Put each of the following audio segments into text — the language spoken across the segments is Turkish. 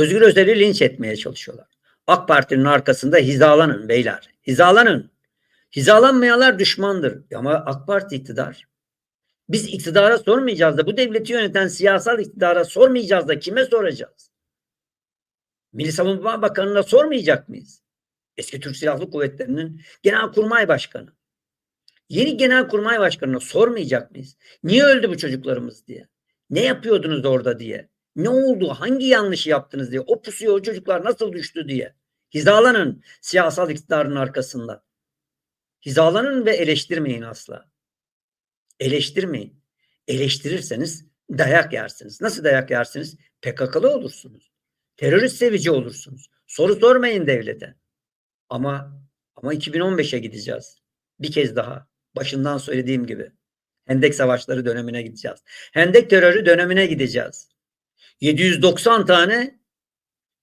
Özgür Özel'i linç etmeye çalışıyorlar. AK Parti'nin arkasında hizalanın beyler. Hizalanın. Hizalanmayanlar düşmandır. Ama AK Parti iktidar. Biz iktidara sormayacağız da bu devleti yöneten siyasal iktidara sormayacağız da kime soracağız? Milli Savunma Bakanı'na sormayacak mıyız? Eski Türk Silahlı Kuvvetleri'nin Genelkurmay Başkanı. Yeni Genelkurmay Başkanı'na sormayacak mıyız? Niye öldü bu çocuklarımız diye? Ne yapıyordunuz orada diye? Ne oldu? Hangi yanlışı yaptınız diye? O pusuya o çocuklar nasıl düştü diye. Hizalanın siyasal iktidarın arkasında. Hizalanın ve eleştirmeyin asla. Eleştirmeyin. Eleştirirseniz dayak yersiniz. Nasıl dayak yersiniz? PKK'lı olursunuz. Terörist sevici olursunuz. Soru sormayın devlete. Ama ama 2015'e gideceğiz. Bir kez daha. Başından söylediğim gibi. Hendek savaşları dönemine gideceğiz. Hendek terörü dönemine gideceğiz. 790 tane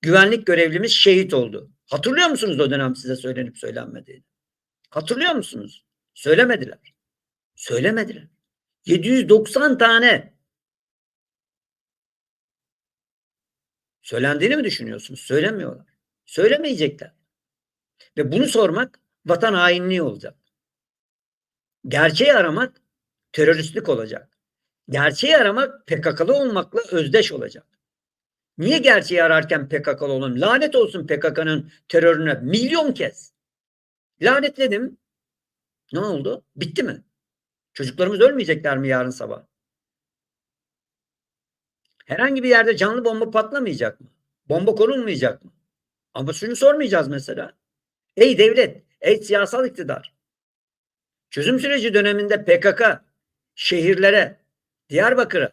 güvenlik görevlimiz şehit oldu. Hatırlıyor musunuz o dönem size söylenip söylenmediğini? Hatırlıyor musunuz? Söylemediler. Söylemediler. 790 tane. Söylendiğini mi düşünüyorsunuz? Söylemiyorlar. Söylemeyecekler. Ve bunu sormak vatan hainliği olacak. Gerçeği aramak teröristlik olacak. Gerçeği aramak PKK'lı olmakla özdeş olacak. Niye gerçeği ararken PKK'lı olun? Lanet olsun PKK'nın terörüne milyon kez. Lanetledim. Ne oldu? Bitti mi? Çocuklarımız ölmeyecekler mi yarın sabah? Herhangi bir yerde canlı bomba patlamayacak mı? Bomba korunmayacak mı? Ama şunu sormayacağız mesela. Ey devlet, ey siyasal iktidar. Çözüm süreci döneminde PKK şehirlere, Diyarbakır'a,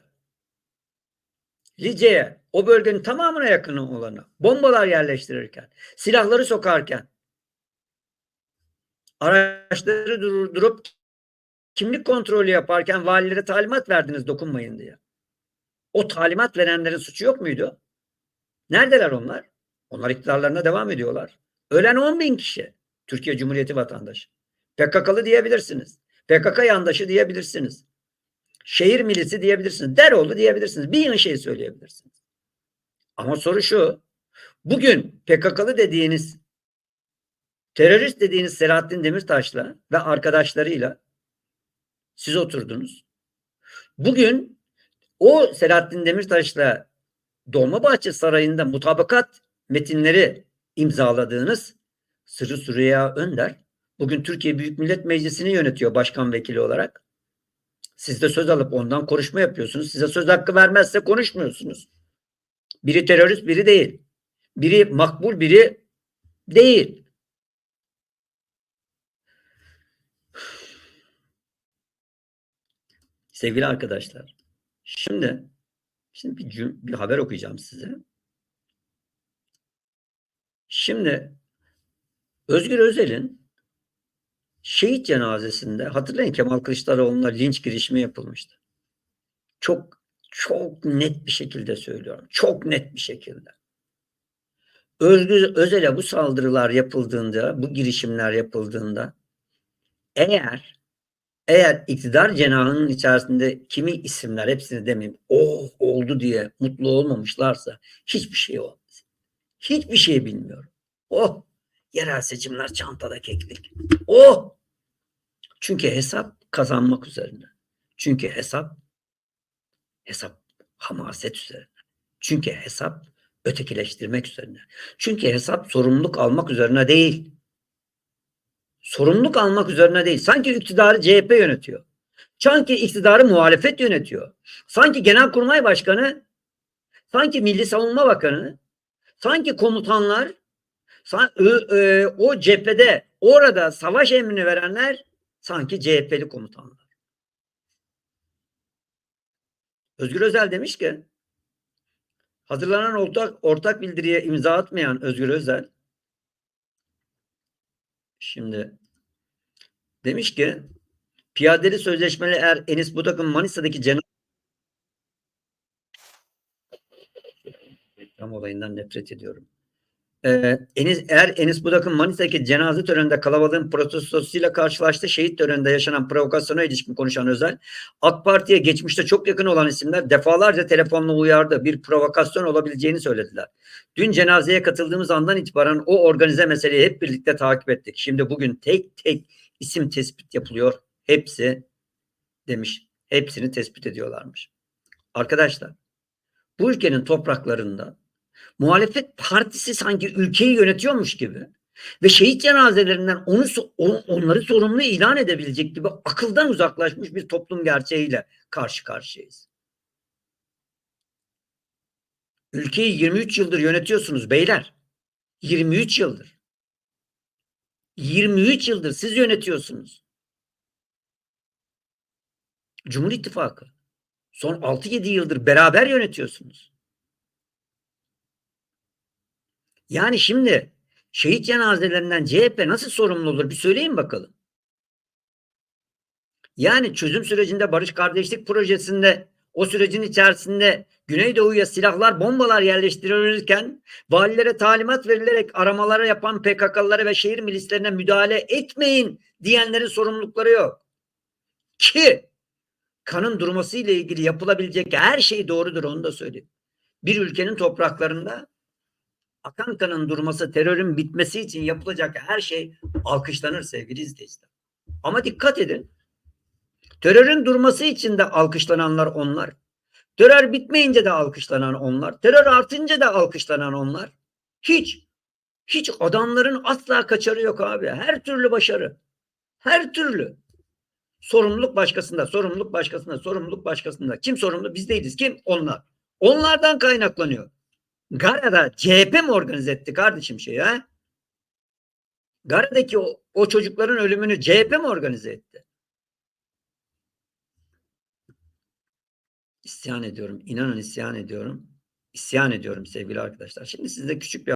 Lice'ye, o bölgenin tamamına yakın olanı bombalar yerleştirirken, silahları sokarken, araçları durdurup kimlik kontrolü yaparken valilere talimat verdiniz dokunmayın diye. O talimat verenlerin suçu yok muydu? Neredeler onlar? Onlar iktidarlarına devam ediyorlar. Ölen 10 bin kişi. Türkiye Cumhuriyeti vatandaşı. PKK'lı diyebilirsiniz. PKK yandaşı diyebilirsiniz. Şehir milisi diyebilirsiniz. Deroğlu diyebilirsiniz. Bir yığın şey söyleyebilirsiniz. Ama soru şu. Bugün PKK'lı dediğiniz terörist dediğiniz Selahattin Demirtaş'la ve arkadaşlarıyla siz oturdunuz. Bugün o Selahattin Demirtaş'la Dolmabahçe Sarayı'nda mutabakat metinleri imzaladığınız Sırrı Süreyya Önder bugün Türkiye Büyük Millet Meclisi'ni yönetiyor başkan vekili olarak. Siz de söz alıp ondan konuşma yapıyorsunuz. Size söz hakkı vermezse konuşmuyorsunuz. Biri terörist, biri değil. Biri makbul, biri değil. Sevgili arkadaşlar, şimdi şimdi bir, cüm- bir haber okuyacağım size. Şimdi Özgür Özel'in şehit cenazesinde hatırlayın Kemal Kılıçdaroğlu'na linç girişimi yapılmıştı. Çok çok net bir şekilde söylüyorum. Çok net bir şekilde. Özgür Özel'e bu saldırılar yapıldığında, bu girişimler yapıldığında eğer eğer iktidar cenahının içerisinde kimi isimler hepsini demeyeyim oh oldu diye mutlu olmamışlarsa hiçbir şey olmaz. Hiçbir şey bilmiyorum. Oh yerel seçimler çantada keklik. Oh çünkü hesap kazanmak üzerine. Çünkü hesap hesap hamaset üzerine. Çünkü hesap ötekileştirmek üzerine. Çünkü hesap sorumluluk almak üzerine değil. Sorumluluk almak üzerine değil. Sanki iktidarı CHP yönetiyor. Sanki iktidarı muhalefet yönetiyor. Sanki Genelkurmay Başkanı, sanki Milli Savunma Bakanı, sanki komutanlar, o cephede orada savaş emrini verenler sanki CHP'li komutanlar. Özgür Özel demiş ki hazırlanan ortak, ortak bildiriye imza atmayan Özgür Özel şimdi demiş ki piyadeli sözleşmeli er Enis Budak'ın Manisa'daki cenaz reklam olayından nefret ediyorum. Ee, Enis, eğer Enis Budak'ın Manisa'daki cenaze töreninde kalabalığın protestosuyla karşılaştı, şehit töreninde yaşanan provokasyona ilişkin konuşan Özel, AK Parti'ye geçmişte çok yakın olan isimler defalarca telefonla uyardı. Bir provokasyon olabileceğini söylediler. Dün cenazeye katıldığımız andan itibaren o organize meseleyi hep birlikte takip ettik. Şimdi bugün tek tek isim tespit yapılıyor. Hepsi demiş. Hepsini tespit ediyorlarmış. Arkadaşlar bu ülkenin topraklarında muhalefet partisi sanki ülkeyi yönetiyormuş gibi ve şehit cenazelerinden onu onları sorumlu ilan edebilecek gibi akıldan uzaklaşmış bir toplum gerçeğiyle karşı karşıyayız. Ülkeyi 23 yıldır yönetiyorsunuz beyler. 23 yıldır. 23 yıldır siz yönetiyorsunuz. Cumhur İttifakı. Son 6-7 yıldır beraber yönetiyorsunuz. Yani şimdi şehit cenazelerinden CHP nasıl sorumlu olur bir söyleyin bakalım. Yani çözüm sürecinde barış kardeşlik projesinde o sürecin içerisinde Güneydoğu'ya silahlar, bombalar yerleştirilirken valilere talimat verilerek aramalara yapan PKK'lılara ve şehir milislerine müdahale etmeyin diyenlerin sorumlulukları yok. Ki kanın durması ile ilgili yapılabilecek her şey doğrudur onu da söyleyeyim. Bir ülkenin topraklarında akan kanın durması, terörün bitmesi için yapılacak her şey alkışlanır sevgili izleyiciler. Ama dikkat edin. Terörün durması için de alkışlananlar onlar. Terör bitmeyince de alkışlanan onlar. Terör artınca da alkışlanan onlar. Hiç, hiç adamların asla kaçarı yok abi. Her türlü başarı. Her türlü. Sorumluluk başkasında, sorumluluk başkasında, sorumluluk başkasında. Kim sorumlu? Biz değiliz. Kim? Onlar. Onlardan kaynaklanıyor. Gara'da CHP mi organize etti kardeşim şeyi ha? Gara'daki o, o çocukların ölümünü CHP mi organize etti? İsyan ediyorum. İnanın isyan ediyorum. İsyan ediyorum sevgili arkadaşlar. Şimdi size küçük bir